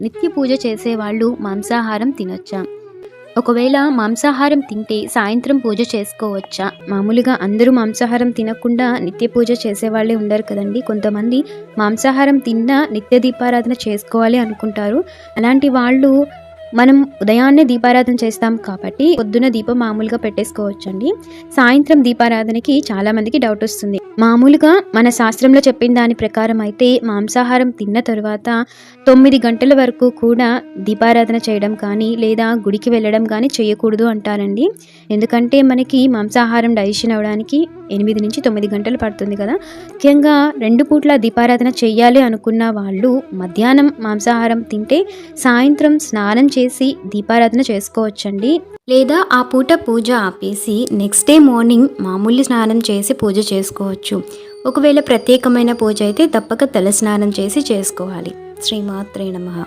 నిత్య పూజ చేసేవాళ్ళు మాంసాహారం తినొచ్చా? ఒకవేళ మాంసాహారం తింటే సాయంత్రం పూజ చేసుకోవచ్చా? మామూలుగా అందరూ మాంసాహారం తినకుండా నిత్య పూజ చేసేవాళ్ళే ఉండరు కదండి. కొంతమంది మాంసాహారం తిన్నా నిత్య దీపారాధన చేసుకోవాలి అనుకుంటారు. అలాంటి వాళ్ళు మనం ఉదయాన్నే దీపారాధన చేస్తాం కాబట్టి పొద్దున దీపం మామూలుగా పెట్టేసుకోవచ్చండి. సాయంత్రం దీపారాధనకి చాలా మందికి డౌట్ వస్తుంది. మామూలుగా మన శాస్త్రంలో చెప్పిన దాని ప్రకారం అయితే మాంసాహారం తిన్న తర్వాత తొమ్మిది గంటల వరకు కూడా దీపారాధన చేయడం కానీ లేదా గుడికి వెళ్ళడం కానీ చేయకూడదు అంటారండి. ఎందుకంటే మనకి మాంసాహారం డైజెషన్ అవ్వడానికి ఎనిమిది నుంచి తొమ్మిది గంటలు పడుతుంది కదా. ముఖ్యంగా రెండు పూట్ల దీపారాధన చేయాలి అనుకున్న వాళ్ళు మధ్యాహ్నం మాంసాహారం తింటే సాయంత్రం స్నానం చేసి దీపారాధన చేసుకోవచ్చండి. లేదా ఆ పూట పూజ ఆపేసి నెక్స్ట్ డే మార్నింగ్ మామూలు స్నానం చేసి పూజ చేసుకోవచ్చు. ఒకవేళ ప్రత్యేకమైన పూజ అయితే తప్పక తల స్నానం చేసి చేసుకోవాలి. శ్రీమాత్రే నమ.